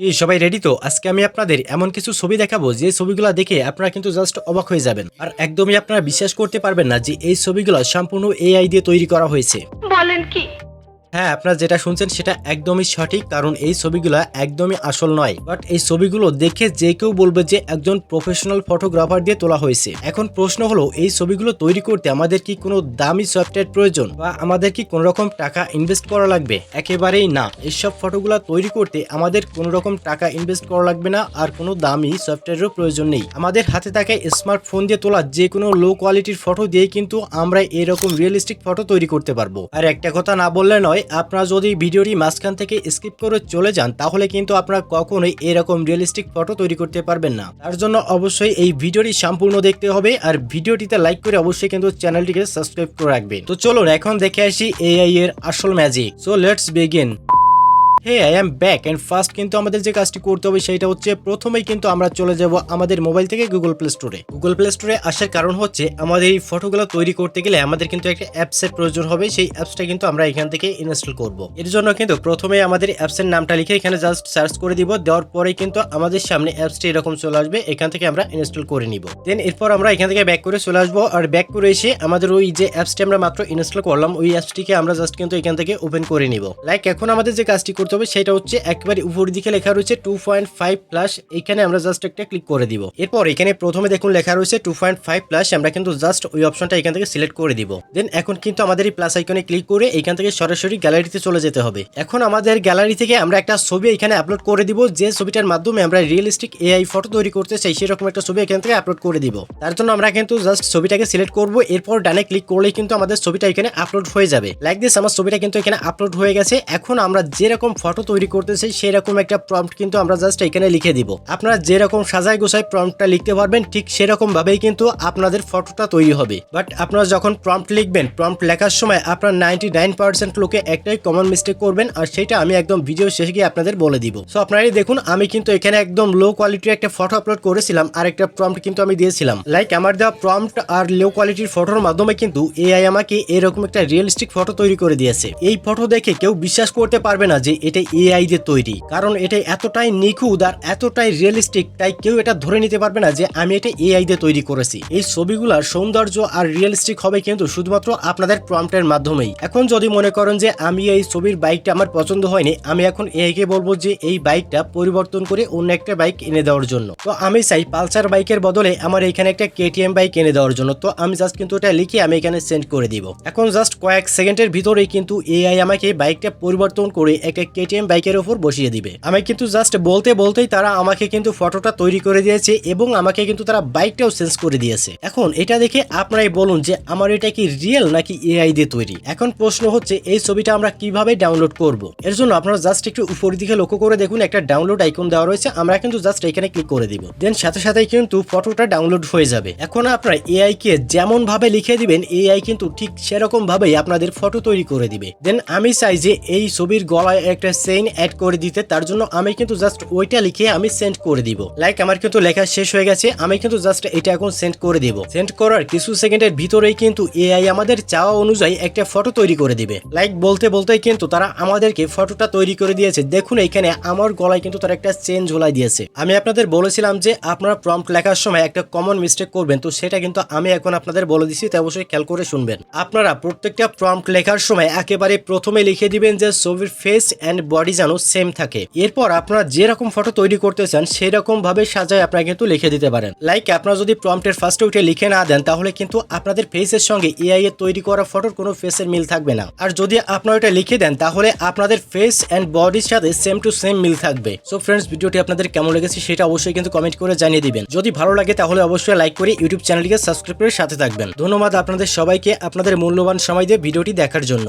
কি, সবাই রেডি তো? আজকে আমি আপনাদের এমন কিছু ছবি দেখাবো, যে ছবিগুলো দেখে আপনারা কিন্তু জাস্ট অবাক হয়ে যাবেন। আর একদমই আপনারা বিশ্বাস করতে পারবেন না যে এই ছবিগুলো সম্পূর্ণ এআই দিয়ে তৈরি করা হয়েছে। বলেন কি? হ্যাঁ আপনারা যেটা শুনছেন সেটা একদমই সঠিক, কারণ এই ছবিগুলো একদমই আসল নয়। বাট এই ছবিগুলো দেখে যে কেউ বলবে যে একজন প্রফেশনাল ফটোগ্রাফার দিয়ে তোলা হয়েছে। এখন প্রশ্ন হলো, এই ছবিগুলো তৈরি করতে আমাদের কি কোনো দামি সফটওয়্যার প্রয়োজন? বা আমাদের কি কোনো রকম টাকা ইনভেস্ট করা লাগবে? একেবারেই না। এইসব ফটোগুলো তৈরি করতে আমাদের কোনো রকম টাকা ইনভেস্ট করা লাগবে না, আর কোনো দামি সফটওয়্যারেরও প্রয়োজন নেই। আমাদের হাতে থাকা স্মার্টফোন দিয়ে তোলা যে কোনো লো কোয়ালিটির ফটো দিয়ে কিন্তু আমরা এরকম রিয়েলিস্টিক ফটো তৈরি করতে পারব। আর একটা কথা না বললে নয় আপনারা যদি ভিডিওটি মাঝখান থেকে স্কিপ করে চলে যান, তাহলে কিন্তু আপনারা কখনোই এরকম রিয়েলিস্টিক ফটো তৈরি করতে পারবেন না। তার জন্য অবশ্যই এই ভিডিওটি সম্পূর্ণ দেখতে হবে আর ভিডিওটিতে লাইক করে অবশ্যই কিন্তু চ্যানেলটিকে সাবস্ক্রাইব করে রাখবেন। তো চলুন, এখন দেখে আসি এআই এর আসল magic so let's begin hey I am back and first কিন্তু আমাদের যে কাজটি করতে হবে সেটা হচ্ছে প্রথমেই কিন্তু আমরা চলে যাব আমাদের মোবাইল থেকে গুগল প্লে স্টোরে গুগল প্লে স্টোরে আসার কারণ হচ্ছে আমাদের এই ফটোগুলো তৈরি করতে গেলে আমাদের কিন্তু একটা অ্যাপসের প্রয়োজন হবে। সেই অ্যাপসটা কিন্তু আমরা এখান থেকে ইনস্টল করব। এর জন্য কিন্তু প্রথমে আমাদের অ্যাপসের নামটা লিখে এখানে জাস্ট সার্চ করে দিব। দেওয়ার পরে কিন্তু আমাদের সামনে অ্যাপসটি এরকম চলে আসবে। এখান থেকে আমরা ইনস্টল করে নিব। দেন এরপর আমরা এখান থেকে ব্যাক করে চলে আসব। আর ব্যাক করে এসে আমাদের ওই যে অ্যাপসটি আমরা মাত্র ইনস্টল করলাম, ওই অ্যাপসটিকে আমরা জাস্ট কিন্তু এখান থেকে ওপেন করে নিব। লাইক এখন আমাদের যে কাজটি করতে হবে সেটা হচ্ছে একবারে উপর দিকে লেখা রয়েছে টু পয়েন্ট ফাইভ প্লাস এখানে আমরা জাস্ট একটা ক্লিক করে দিব। এরপর এখানে প্রথমে দেখুন লেখা রয়েছে টু পয়েন্ট ফাইভ প্লাস আমরা কিন্তু জাস্ট ওই অপশনটা এখান থেকে সিলেক্ট করে দিব। দেন এখন কিন্তু আমাদের এই প্লাস আইকনে ক্লিক করে এখান থেকে সরাসরি গ্যালারিতে চলে যেতে হবে। এখন আমাদের গ্যালারি থেকে আমরা একটা ছবি এখানে আপলোড করে দিব। যে ছবিটার মাধ্যমে আমরা রিয়েলিস্টিক এআই ফটো তৈরি করতে চাই, সেরকম একটা ছবি এখান থেকে আপলোড করে দিব। তার জন্য আমরা কিন্তু জাস্ট ছবিটাকে সিলেক্ট করব। এরপর ডানে ক্লিক করলেই কিন্তু আমাদের ছবিটা এখানে আপলোড হয়ে যাবে। লাইক দিস আমার ছবিটা কিন্তু এখানে আপলোড হয়ে গেছে। এখন আমরা যেরকম ফটো তৈরি করতে চাই সেরকম একটা প্রম্পট কিন্তু আমরা জাস্ট এখানে লিখে দিব। আপনারা যেরকম সাজায় গোছায় প্রম্পটটা লিখতে পারবেন, ঠিক সেরকম ভাবেই কিন্তু আপনাদের ফটোটা তৈরি হবে। বাট আপনারা যখন প্রম্পট লিখবেন প্রম্পট লেখার সময় আপনার নাইনটি লোকে একটাই কমন মিস্টেক করবেন, আর সেটা আমি একদম ভিডিও শেষে গিয়ে আপনাদের বলে দিব। সো আপনারাই দেখুন, আমি কিন্তু এখানে একদম লো কোয়ালিটির একটা ফটো আপলোড করেছিলাম, আর একটা প্রম্পট কিন্তু আমি দিয়েছিলাম। লাইক আমার দেওয়া প্রম্পট আর লো কোয়ালিটির ফটোর মাধ্যমে কিন্তু এআই আমাকে এরকম একটা রিয়েলিস্টিক ফটো তৈরি করে দিয়েছে। এই ফটো দেখে কেউ বিশ্বাস করতে পারবে না যে এটা এআই দিয়ে তৈরি। কারণ এটা এতটাই নিখুঁত আর এতটাই রিয়েলিস্টিক তাই কেউ এটা ধরে নিতে পারবে না যে আমি এটা এআই দিয়ে তৈরি করেছি। এই ছবিগুলোর সৌন্দর্য আর রিয়েলিস্টিক হবে কিন্তু শুধুমাত্র আপনাদের প্রম্পটের মাধ্যমেই। এখন যদি মনে করেন যে আমি এই ছবির বাইকটা আমার পছন্দ হয়নি, আমি এখন এআই কে বলব যে এই বাইকটা পরিবর্তন করে অন্য একটা বাইক এনে দেওয়ার জন্য। তো আমি চাই পালসার বাইকের বদলে আমার এখানে একটা কেটিএম বাইক এনে দেওয়ার জন্য। তো আমি জাস্ট কিন্তু এটা লিখে আমি এখানে সেন্ড করে দিব। এখন জাস্ট কয়েক সেকেন্ডের ভিতরেই কিন্তু এআই আমাকে বাইকটা পরিবর্তন করে একটা কেটিএম বাইকের উপর বসিয়ে দিবে। আমি কিন্তু জাস্ট বলতে বলতেই তারা আমাকে কিন্তু ফটোটা তৈরি করে দিয়েছে এবং আমাকে কিন্তু তারা বাইকটাও চেঞ্জ করে দিয়েছে। এখন এটা দেখে আপনারাই বলুন যে আমার এটা কি রিয়েল নাকি এআই দিয়ে তৈরি? এখন প্রশ্ন হচ্ছে, এই ছবিটা আমরা কীভাবে ডাউনলোড করব? এর জন্য আপনারা জাস্ট একটু উপরের দিকে লক্ষ্য করে দেখুন, একটা ডাউনলোড আইকন দেওয়া রয়েছে। আমরা কিন্তু জাস্ট এখানে ক্লিক করে দিব। দেন সাথে সাথেই কিন্তু ফটোটা ডাউনলোড হয়ে যাবে। এখন আপনারা এআই কে যেমন ভাবে লিখে দিবেন এআই কিন্তু ঠিক সেরকম ভাবেই আপনাদের ফটো তৈরি করে দিবে। দেন আমি চাই যে এই ছবির গলায় একটা চেইন অ্যাড করে দিতে, তার জন্য আমি কিন্তু জাস্ট ওইটা লিখে আমি সেন্ড করে দিব। লাইক আমার কিন্তু লেখা শেষ হয়ে গেছে, আমি কিন্তু জাস্ট এটা এখন সেন্ড করে দিব। সেন্ড করার কিছু সেকেন্ডের ভিতরেই কিন্তু এআই আমাদের চাওয়া অনুযায়ী একটা ফটো তৈরি করে দিবে। লাইক বলতে বলতেই কিন্তু তারা আমাদেরকে ফটোটা তৈরি করে দিয়েছে। দেখুন এখানে আমার গলায় কিন্তু তারা একটা চেন ঝোলাই দিয়েছে। আমি আপনাদের বলেছিলাম যে আপনারা প্রম্পট লেখার সময় একটা কমন মিস্টেক করবেন, তো সেটা কিন্তু আমি এখন আপনাদের বলে দিচ্ছি তাই অবশ্যই খেয়াল করে শুনবেন। আপনারা প্রত্যেকটা প্রম্পট লেখার সময় একেবারে প্রথমে লিখে দিবেন যে ছবির ফেস অ্যান্ড বডি যেন সেম থাকে। এরপর আপনারা যেরকম ফটো তৈরি করতে চান সেই রকম ভাবে সাজায় আপনারা কিন্তু লিখে দিতে পারেন। লাইক আপনারা যদি প্রম্পটের ফার্স্টে উঠে লিখে না দেন, তাহলে কিন্তু আপনাদের ফেসের সঙ্গে এআই এর তৈরি করা ফটোর কোনো ফেসের মিল থাকবে না। আর যদি আপনারা এটা লিখে দেন, তাহলে আপনাদের ফেস অ্যান্ড বডির সাথে সেম টু সেম মিল থাকবে। সো ফ্রেন্ডস ভিডিওটি আপনাদের কেমন লেগেছে সেটা অবশ্যই কিন্তু কমেন্ট করে জানিয়ে দিবেন। যদি ভালো লাগে, তাহলে অবশ্যই লাইক করে ইউটিউব চ্যানেলটিকে সাবস্ক্রাইব করে সাথে থাকবেন। ধন্যবাদ আপনাদের সবাইকে, আপনাদের মূল্যবান সময় দিয়ে ভিডিওটি দেখার জন্য।